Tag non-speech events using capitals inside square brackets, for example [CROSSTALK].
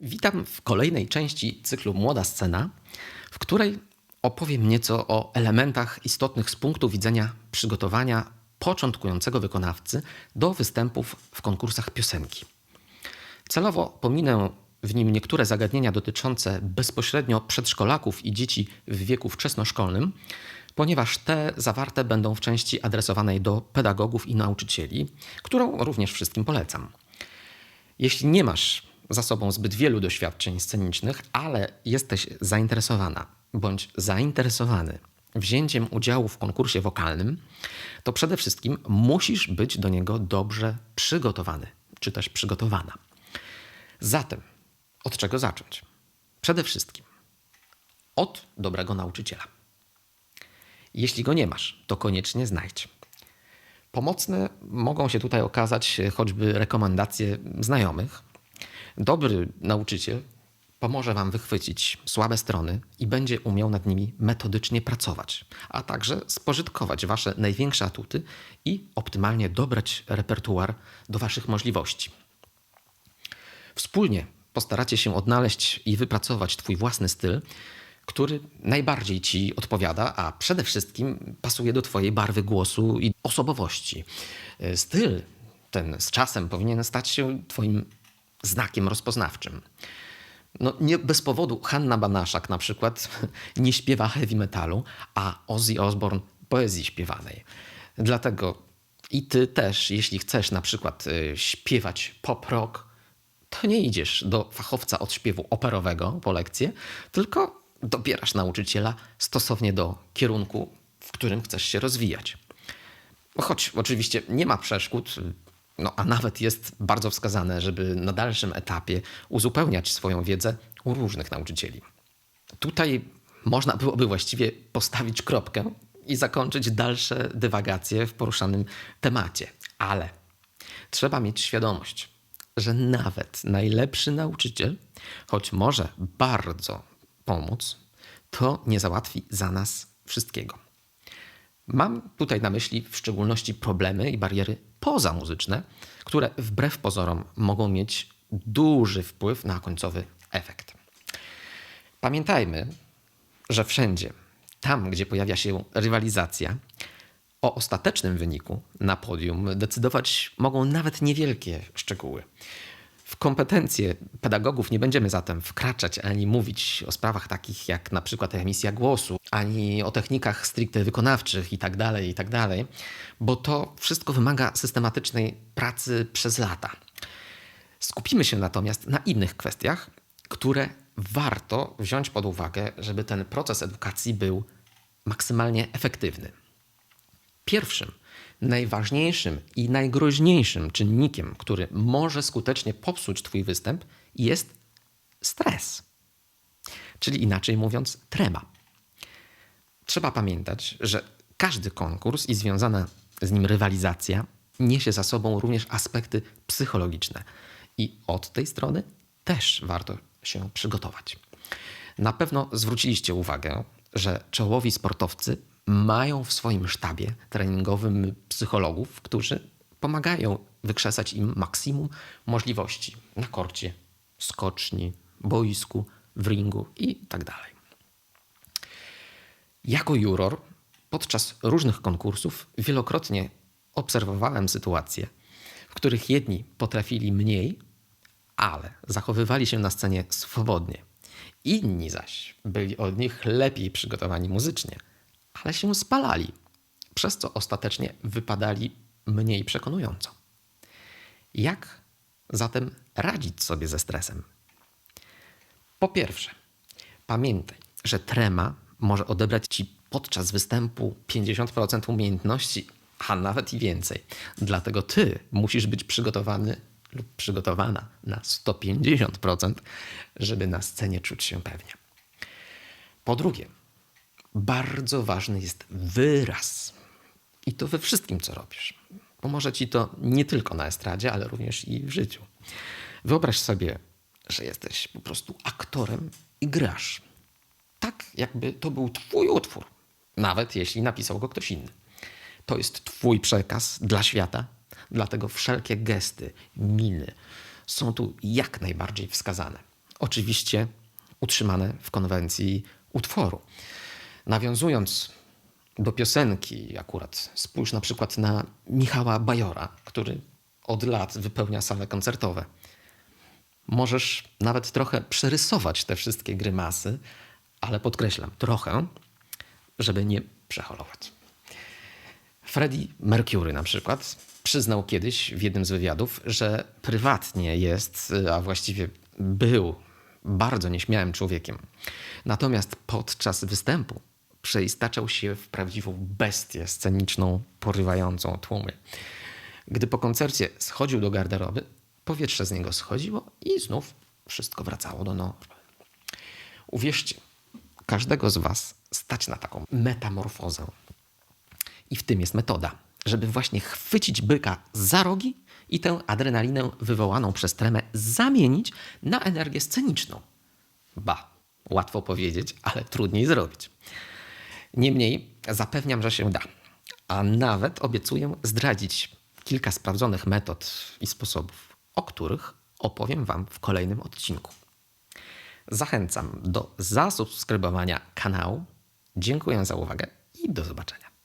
Witam w kolejnej części cyklu Młoda Scena, w której opowiem nieco o elementach istotnych z punktu widzenia przygotowania początkującego wykonawcy do występów w konkursach piosenki. Celowo pominę w nim niektóre zagadnienia dotyczące bezpośrednio przedszkolaków i dzieci w wieku wczesnoszkolnym, ponieważ te zawarte będą w części adresowanej do pedagogów i nauczycieli, którą również wszystkim polecam. Jeśli nie masz za sobą zbyt wielu doświadczeń scenicznych, ale jesteś zainteresowana bądź zainteresowany wzięciem udziału w konkursie wokalnym, to przede wszystkim musisz być do niego dobrze przygotowany, czy też przygotowana. Zatem, od czego zacząć? Przede wszystkim od dobrego nauczyciela. Jeśli go nie masz, to koniecznie znajdź. Pomocne mogą się tutaj okazać choćby rekomendacje znajomych. Dobry nauczyciel pomoże Wam wychwycić słabe strony i będzie umiał nad nimi metodycznie pracować, a także spożytkować Wasze największe atuty i optymalnie dobrać repertuar do Waszych możliwości. Wspólnie postaracie się odnaleźć i wypracować Twój własny styl, który najbardziej Ci odpowiada, a przede wszystkim pasuje do Twojej barwy głosu i osobowości. Styl ten z czasem powinien stać się Twoim znakiem rozpoznawczym. No, nie bez powodu Hanna Banaszak na przykład [LAUGHS] nie śpiewa heavy metalu, a Ozzy Osbourne poezji śpiewanej. Dlatego i ty też, jeśli chcesz na przykład y, śpiewać pop rock, to nie idziesz do fachowca od śpiewu operowego po lekcję, tylko dobierasz nauczyciela stosownie do kierunku, w którym chcesz się rozwijać. Choć oczywiście nie ma przeszkód, no a nawet jest bardzo wskazane, żeby na dalszym etapie uzupełniać swoją wiedzę u różnych nauczycieli. Tutaj można byłoby właściwie postawić kropkę i zakończyć dalsze dywagacje w poruszanym temacie, ale trzeba mieć świadomość, że nawet najlepszy nauczyciel, choć może bardzo pomóc, to nie załatwi za nas wszystkiego. Mam tutaj na myśli w szczególności problemy i bariery pozamuzyczne, które wbrew pozorom mogą mieć duży wpływ na końcowy efekt. Pamiętajmy, że wszędzie, tam gdzie pojawia się rywalizacja, o ostatecznym wyniku na podium decydować mogą nawet niewielkie szczegóły. W kompetencje pedagogów nie będziemy zatem wkraczać ani mówić o sprawach takich jak na przykład emisja głosu, ani o technikach stricte wykonawczych itd., tak itd., tak bo to wszystko wymaga systematycznej pracy przez lata. Skupimy się natomiast na innych kwestiach, które warto wziąć pod uwagę, żeby ten proces edukacji był maksymalnie efektywny. Pierwszym najważniejszym i najgroźniejszym czynnikiem, który może skutecznie popsuć Twój występ, jest stres. Czyli inaczej mówiąc, trema. Trzeba pamiętać, że każdy konkurs i związana z nim rywalizacja niesie za sobą również aspekty psychologiczne. I od tej strony też warto się przygotować. Na pewno zwróciliście uwagę, że czołowi sportowcy mają w swoim sztabie treningowym psychologów, którzy pomagają wykrzesać im maksimum możliwości na korcie, skoczni, boisku, w ringu i tak dalej. Jako juror podczas różnych konkursów wielokrotnie obserwowałem sytuacje, w których jedni potrafili mniej, ale zachowywali się na scenie swobodnie. Inni zaś byli od nich lepiej przygotowani muzycznie – ale się spalali, przez co ostatecznie wypadali mniej przekonująco. Jak zatem radzić sobie ze stresem? Po pierwsze, pamiętaj, że trema może odebrać ci podczas występu 50% umiejętności, a nawet i więcej. Dlatego ty musisz być przygotowany lub przygotowana na 150%, żeby na scenie czuć się pewnie. Po drugie, bardzo ważny jest wyraz. I to we wszystkim, co robisz. Pomoże ci to nie tylko na estradzie, ale również i w życiu. Wyobraź sobie, że jesteś po prostu aktorem i grasz. Tak, jakby to był Twój utwór, nawet jeśli napisał go ktoś inny. To jest Twój przekaz dla świata, dlatego wszelkie gesty, miny są tu jak najbardziej wskazane. oczywiście utrzymane w konwencji utworu. Nawiązując do piosenki akurat, spójrz na przykład na Michała Bajora, który od lat wypełnia same koncertowe. Możesz nawet trochę przerysować te wszystkie grymasy, ale podkreślam, trochę, żeby nie przeholować. Freddie Mercury na przykład przyznał kiedyś w jednym z wywiadów, że prywatnie jest, a właściwie był bardzo nieśmiałym człowiekiem. Natomiast podczas występu przeistaczał się w prawdziwą bestię sceniczną, porywającą tłumy. Gdy po koncercie schodził do garderoby, powietrze z niego schodziło i znów wszystko wracało do normy. Uwierzcie, każdego z Was stać na taką metamorfozę. I w tym jest metoda, żeby właśnie chwycić byka za rogi i tę adrenalinę wywołaną przez tremę zamienić na energię sceniczną. Ba, łatwo powiedzieć, ale trudniej zrobić. Niemniej zapewniam, że się da. A nawet obiecuję zdradzić kilka sprawdzonych metod i sposobów, o których opowiem Wam w kolejnym odcinku. Zachęcam do zasubskrybowania kanału. Dziękuję za uwagę i do zobaczenia.